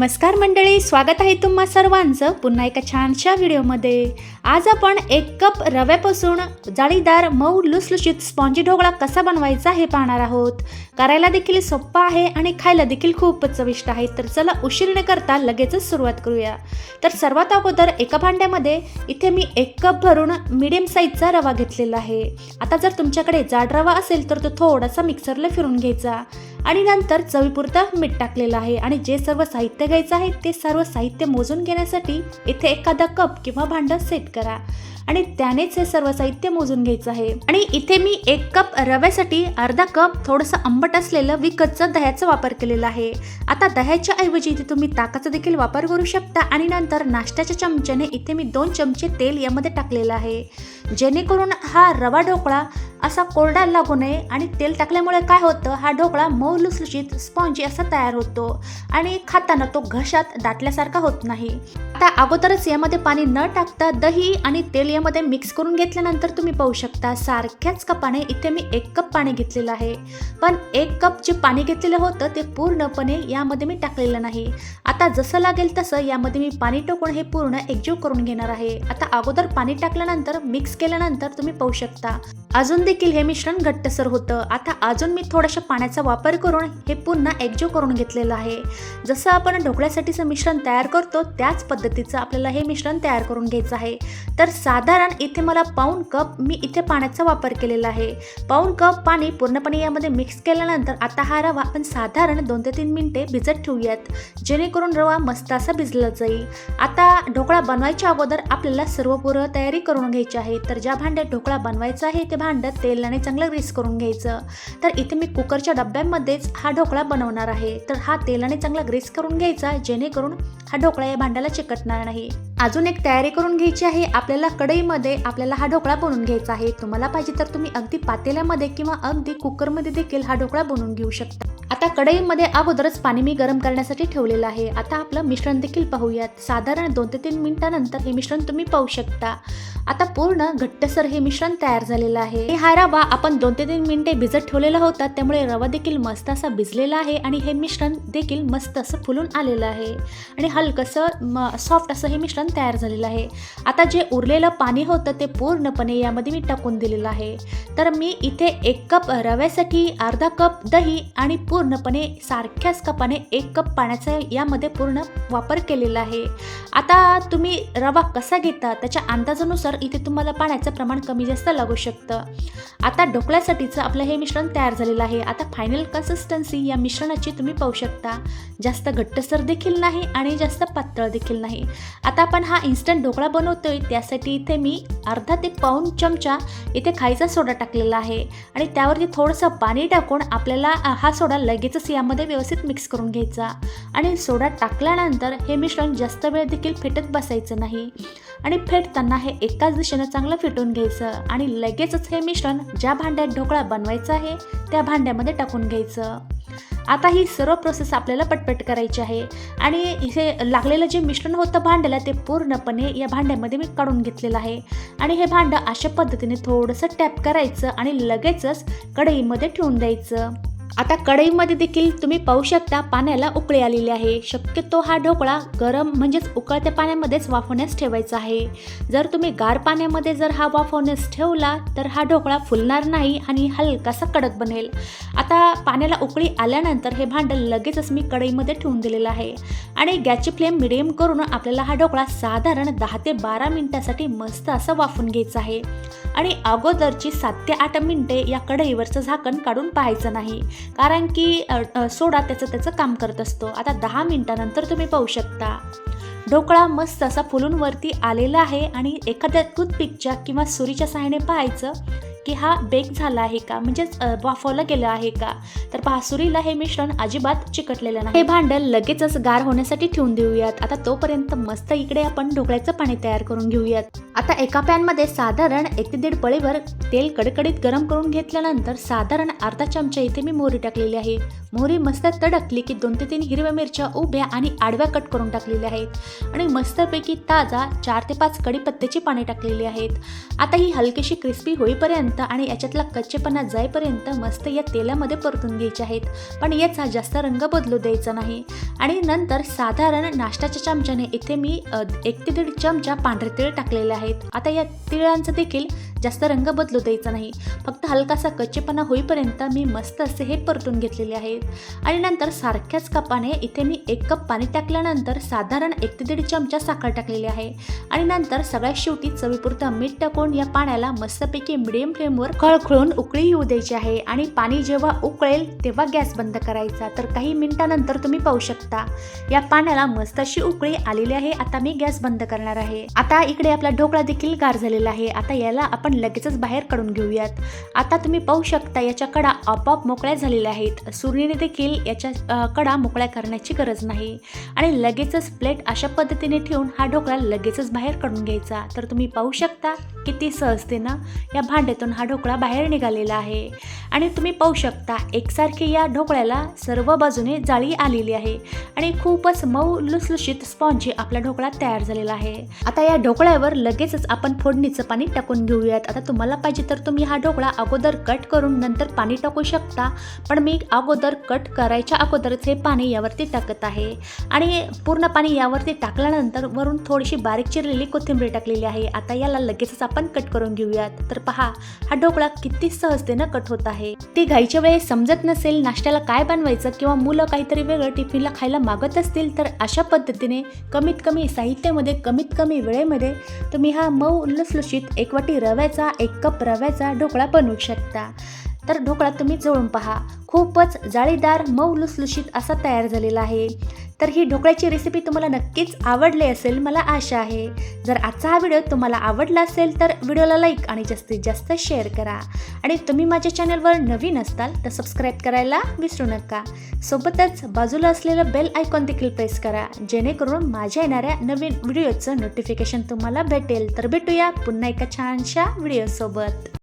नमस्कार मंडळी स्वागत आहे तुम्हा सर्वांचं पुन्हा एका छानशा व्हिडिओमध्ये. आज आपण एक कप रव्यापासून जाळीदार मऊ लुसलुशीत स्पॉन्जी ढोकळा कसा बनवायचा हे पाहणार आहोत. करायला देखील सोप्पा आहे आणि खायला देखील खूपच चविष्ट आहे. तर चला उशीर न करता लगेचच सुरुवात करूया. तर सर्वात अगोदर एका भांड्यामध्ये इथे मी एक कप भरून मिडियम साईजचा रवा घेतलेला आहे. आता जर तुमच्याकडे जाड रवा असेल तर तो थोडासा मिक्सरला फिरून घ्यायचा. आणि नंतर चवीपुरतं मीठ टाकलेलं आहे. आणि जे सर्व साहित्य घ्यायचं आहे ते सर्व साहित्य मोजून घेण्यासाठी इथे एखादा कप किंवा भांडं सेट करा. आणि त्यानेच हे सर्व साहित्य मोजून घ्यायचं आहे. आणि इथे मी एक कप रव्यासाठी अर्धा कप थोडंसं आंबट असलेलं विकतचं दह्याचा वापर केलेला आहे. आता दह्याच्या ऐवजी इथे तुम्ही ताकाचा देखील वापर करू शकता. आणि नंतर नाश्त्याच्या चमच्याने इथे मी दोन चमचे तेल यामध्ये टाकलेलं आहे. जेणेकरून हा रवा ढोकळा असा कोरडा लागू नये आणि तेल टाकल्यामुळे काय होतं? हा ढोकळा मऊ लुसलुशीत स्पॉन्जी असा तयार होतो आणि खाताना तो घशात दाटल्यासारखा होत नाही. आता अगोदरच यामध्ये पाणी न टाकता दही आणि तेल यामध्ये मिक्स करून घेतल्यानंतर तुम्ही पाहू शकता सारख्याच कपाने इथे मी एक कप पाणी घेतलेलं आहे. पण एक कप जे पाणी घेतलेलं होतं ते पूर्णपणे यामध्ये मी टाकलेलं नाही. आता जसं लागेल तसं यामध्ये मी पाणी टाकून हे पूर्ण एकजीव करून घेणार आहे. आता अगोदर पाणी टाकल्यानंतर मिक्स केल्यानंतर तुम्ही पाहू शकता. अजून देखील हे मिश्रण घट्टसर होतं. आता अजून मी थोड्याशा पाण्याचा वापर करून हे पुन्हा एकजीव करून घेतलेलं आहे. जसं आपण ढोकळ्यासाठीचं मिश्रण तयार करतो त्याच पद्धतीचं आपल्याला हे मिश्रण तयार करून घ्यायचं आहे. तर साधारण इथे मला पाऊण कप मी इथे पाण्याचा वापर केलेला आहे. पाऊण कप पाणी पूर्णपणे यामध्ये मिक्स केल्यानंतर आता हा रवा आपण साधारण दोन ते तीन मिनिटे भिजत ठेवूयात. जेणेकरून रवा मस्त असा भिजला जाईल. आता ढोकळा बनवायच्या अगोदर आपल्याला सर्व पूर्व तयारी करून घ्यायची आहे. तर ज्या भांड्यात ढोकळा बनवायचा आहे ते भांड्यात तेलाने चांगलं ग्रीस करून घ्यायचं. तर इथे मी कुकरच्या डब्यामध्येच हा ढोकळा बनवणार आहे. तर हा तेलाने चांगला ग्रीस करून घ्यायचा जेणेकरून हा ढोकळा या भांड्याला चिकटणार नाही. अजून एक तयारी करून घ्यायची आहे. आपल्याला कढईमध्ये आपल्याला हा ढोकळा बनवून घ्यायचा आहे. तुम्हाला पाहिजे तर तुम्ही अगदी पातेल्यामध्ये किंवा अगदी कुकरमध्ये देखील हा ढोकळा बनवून घेऊ शकता. आता कढईमध्ये अगोदरच पाणी मी गरम करण्यासाठी ठेवलेलं आहे. आता आपलं मिश्रण देखील पाहूयात. साधारण दोन ते तीन मिनिटानंतर हे मिश्रण तुम्ही पाहू शकता. आता पूर्ण घट्टसर हे मिश्रण तयार झालेलं आहे. हा रवा आपण दोन ते तीन मिनिटे भिजत ठेवलेला होता. त्यामुळे रवा देखील मस्त असा भिजलेला आहे आणि हे मिश्रण देखील मस्त असं फुलून आलेलं आहे. आणि हलकंसं सॉफ्ट असं हे मिश्रण तयार झालेलं आहे. आता जे उरलेलं पाणी होतं ते पूर्णपणे यामध्ये मी टाकून दिलेलं आहे. तर मी इथे एक कप रव्यासाठी अर्धा कप दही आणि पूर्णपणे सारख्याच कपाने एक कप पाण्याचा यामध्ये पूर्ण वापर केलेला आहे. आता तुम्ही रवा कसा घेता? त्याच्या अंदाजानुसार इथे तुम्हाला पाण्याचं प्रमाण कमी जास्त लागू शकतं. आता ढोकळ्यासाठीचं आपलं हे मिश्रण तयार झालेलं आहे. आता फायनल कन्सिस्टन्सी या मिश्रणाची तुम्ही पाहू शकता. जास्त घट्टसर देखील नाही आणि जास्त पातळ देखील नाही. आता आपण आपण हा इन्स्टंट ढोकळा बनवतोय त्यासाठी इथे मी अर्धा ते पाऊण चमचा इथे खायचा सोडा टाकलेला आहे. आणि त्यावरती थोडंसं पाणी टाकून आपल्याला हा सोडा लगेचच यामध्ये व्यवस्थित मिक्स करून घ्यायचा. आणि सोडा टाकल्यानंतर हे मिश्रण जास्त वेळ देखील फेटत बसायचं नाही. आणि फेटताना हे एकाच दिशेनं चांगलं फेटून घ्यायचं. आणि लगेचच हे मिश्रण ज्या भांड्यात ढोकळा बनवायचा आहे त्या भांड्यामध्ये टाकून घ्यायचं. आता ही सर्व प्रोसेस आपल्याला पटपट करायची आहे. आणि इथे लागलेलं जे मिश्रण होतं भांड्याला ते पूर्णपणे या भांड्यामध्ये मी काढून घेतलेलं आहे. आणि हे भांडं अशा पद्धतीने थोडंसं टॅप करायचं आणि लगेचच कढईमध्ये ठेवून द्यायचं. आता कढईमध्ये देखील तुम्ही पाहू शकता पाण्याला उकळी आलेली आहे. शक्यतो हा ढोकळा गरम म्हणजेच उकळत्या पाण्यामध्येच वाफवण्यास ठेवायचा आहे. जर तुम्ही गार पाण्यामध्ये जर हा वाफवण्यास ठेवला तर हा ढोकळा फुलणार नाही आणि हलकासा कडक बनेल. आता पाण्याला उकळी आल्यानंतर हे भांडं लगेचच मी कढईमध्ये ठेवून दिलेलं आहे. आणि गॅसची फ्लेम मिडियम करून आपल्याला हा ढोकळा साधारण दहा ते बारा मिनिटासाठी मस्त असा वाफून घ्यायचा आहे. आणि अगोदरची सात ते आठ मिनिटे या कढईवरचं झाकण काढून पाहायचं नाही. कारण की सोडा त्याचं त्याचं काम करत असतो. आता दहा मिनटानंतर तुम्ही पाहू शकता. ढोकळा मस्त असा फुलून वरती आलेला आहे आणि एखाद्या टूथपिकच्या किंवा सुरीच्या सहाय्याने पाहायचं. की हा बेक झाला आहे का? म्हणजेच वाफवला गेला आहे का? तर पासुरीला हे मिश्रण अजिबात चिकटलेलं नाही. हे भांडं लगेचच गार होण्यासाठी ठेवून देऊयात. आता तोपर्यंत मस्त इकडे आपण ढोकळ्याचं पाणी तयार करून घेऊयात. आता एका पॅनमध्ये साधारण एक ते दीड पळीवर तेल कडकडीत गरम करून घेतल्यानंतर साधारण अर्धा चमचा इथे मी मोहरी टाकलेली आहे. मोहरी मस्त तडकली की दोन ते तीन हिरव्या मिरच्या उभ्या आणि आडव्या कट करून टाकलेल्या आहेत. आणि मस्तपैकी ताजा चार ते पाच कडीपत्त्याची पाने टाकलेली आहेत. आता ही हलकीशी क्रिस्पी होईपर्यंत होईपर्यंत आणि याच्यातला कच्चेपणा जाईपर्यंत मस्त या तेलामध्ये परतून घ्यायचे आहेत. पण याचा जास्त रंग बदलू द्यायचा नाही. आणि नंतर साधारण नाश्त्याच्या चमच्याने इथे मी एक ते दीड चमचा पांढरे तीळ टाकलेले आहेत. आता या तिळांचं देखील जास्त रंग बदलू द्यायचा नाही. फक्त हलकासा कच्चेपणा होईपर्यंत मी मस्त असे हे परतून घेतलेले आहेत. आणि नंतर सारख्याच कपाने इथे मी एक कप पाणी टाकल्यानंतर साधारण एक ते दीड चमचा साखर टाकलेली आहे. आणि नंतर सगळ्यात शेवटी चवीपुरतं मीठ टाकून या पाण्याला मस्तपैकी मिडियम फ्लेमवर खळखळून उकळी येऊ द्यायची आहे. आणि पाणी जेव्हा उकळेल तेव्हा गॅस बंद करायचा. तर काही मिनिटानंतर तुम्ही पाहू शकता. या पाण्याला मस्त अशी उकळी आलेली आहे. आता मी गॅस बंद करणार आहे. आता इकडे आपला ढोकळा देखील गार झालेला आहे. आता याला आपण लगेचच बाहेर काढून घेऊयात. आता तुम्ही पाहू शकता याच्या कडा आपोआप मोकळ्या झालेल्या आहेत. सुरणीने देखील याच्या कडा मोकळ्या करण्याची गरज नाही. आणि लगेचच प्लेट अशा पद्धतीने ठेवून हा ढोकळा लगेचच बाहेर काढून घ्यायचा. तर तुम्ही पाहू शकता किती सहजतेनं या भांड्यातून हा ढोकळा बाहेर निघालेला आहे. आणि तुम्ही पाहू शकता एकसारखी या ढोकळ्याला सर्व बाजूने जाळी आलेली आहे. आणि खूपच मऊ लुसलुशीत स्पॉन्जी आपला ढोकळा तयार झालेला आहे. आता या ढोकळ्यावर लगेचच आपण फोडणीचं पाणी टाकून घेऊयात. आता तुम्हाला पाहिजे तर तुम्ही हा ढोकळा अगोदर कट करून नंतर पाणी टाकू शकता. पण मी अगोदर कट करायच्या अगोदरच हे पाणी यावरती टाकत आहे. आणि पूर्ण पाणी यावरती टाकल्यानंतर वरून थोडीशी बारीक चिरलेली कोथिंबीर टाकलेली आहे. आता याला लगेचच आपण कट करून घेऊयात. तर पहा हा ढोकळा किती सहजतेनं कट होत आहे. ते घाईच्या वेळेस समजत नसेल नाश्त्याला काय बनवायचं किंवा मुलं काहीतरी वेगळं टिफिनला खायला मागत असतील तर अशा पद्धतीने कमीत कमी साहित्यामध्ये कमीत कमी वेळेमध्ये तुम्ही हा मऊ लुसलुशीत एक वाटी रव्याचा एक कप रव्याचा ढोकळा बनवू शकता. तर ढोकळा तुम्ही जळून पहा. खूपच जाळीदार मऊ लुसलुशीत असा तयार झालेला आहे. तर ही ढोकळ्याची रेसिपी तुम्हाला नक्कीच आवडली असेल मला आशा आहे. जर आजचा हा व्हिडिओ तुम्हाला आवडला असेल तर व्हिडिओला लाईक आणि जास्तीत जास्त शेअर करा. आणि तुम्ही माझ्या चॅनलवर नवीन असताल तर सबस्क्राईब करायला विसरू नका. सोबतच बाजूला असलेलं बेल आयकॉन देखील प्रेस करा. जेणेकरून माझ्या येणाऱ्या नवीन व्हिडिओचं नोटिफिकेशन तुम्हाला भेटेल. तर भेटूया पुन्हा एका छानशा व्हिडिओसोबत